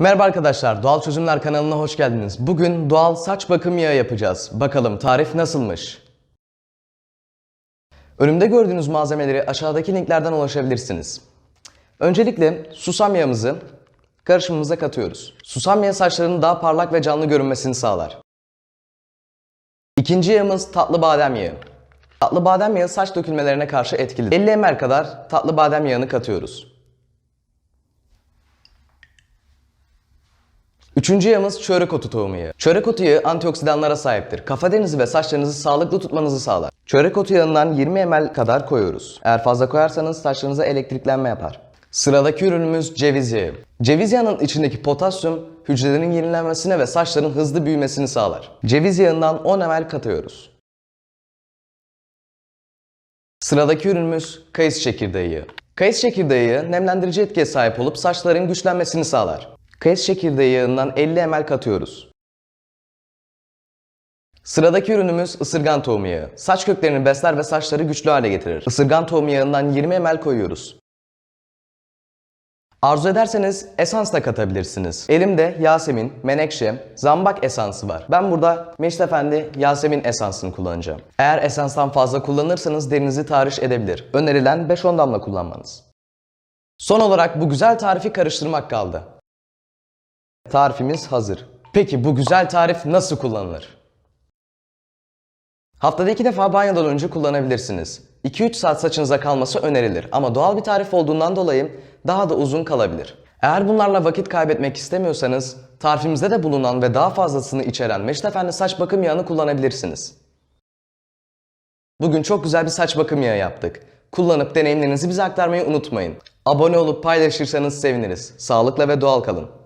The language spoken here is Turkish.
Merhaba arkadaşlar, Doğal Çözümler kanalına hoş geldiniz. Bugün doğal saç bakım yağı yapacağız. Bakalım tarif nasılmış? Önümde gördüğünüz malzemeleri aşağıdaki linklerden ulaşabilirsiniz. Öncelikle susam yağımızı karışımımıza katıyoruz. Susam yağı saçların daha parlak ve canlı görünmesini sağlar. İkinci yağımız tatlı badem yağı. Tatlı badem yağı saç dökülmelerine karşı etkili. 50 ml kadar tatlı badem yağını katıyoruz. Üçüncü yağımız çörek otu tohumu yağı. Çörek otu yağı antioksidanlara sahiptir. Kafa derinizi ve saçlarınızı sağlıklı tutmanızı sağlar. Çörek otu yağından 20 ml kadar koyuyoruz. Eğer fazla koyarsanız saçlarınıza elektriklenme yapar. Sıradaki ürünümüz ceviz yağı. Ceviz yağının içindeki potasyum hücrelerin yenilenmesine ve saçların hızlı büyümesini sağlar. Ceviz yağından 10 ml katıyoruz. Sıradaki ürünümüz kayısı çekirdeği yağı. Kayısı çekirdeği yağı nemlendirici etkiye sahip olup saçların güçlenmesini sağlar. Kayısı çekirdeği yağından 50 ml katıyoruz. Sıradaki ürünümüz ısırgan tohumu yağı. Saç köklerini besler ve saçları güçlü hale getirir. Isırgan tohumu yağından 20 ml koyuyoruz. Arzu ederseniz esans da katabilirsiniz. Elimde Yasemin, Menekşe, Zambak esansı var. Ben burada Meşte Efendi Yasemin esansını kullanacağım. Eğer esanstan fazla kullanırsanız derinizi tahriş edebilir. Önerilen 5-10 damla kullanmanız. Son olarak bu güzel tarifi karıştırmak kaldı. Tarifimiz hazır. Peki bu güzel tarif nasıl kullanılır? Haftada iki defa banyodan önce kullanabilirsiniz. 2-3 saat saçınıza kalması önerilir ama doğal bir tarif olduğundan dolayı daha da uzun kalabilir. Eğer bunlarla vakit kaybetmek istemiyorsanız tarifimizde de bulunan ve daha fazlasını içeren Meşte Efendi saç bakım yağını kullanabilirsiniz. Bugün çok güzel bir saç bakım yağı yaptık. Kullanıp deneyimlerinizi bize aktarmayı unutmayın. Abone olup paylaşırsanız seviniriz. Sağlıkla ve doğal kalın.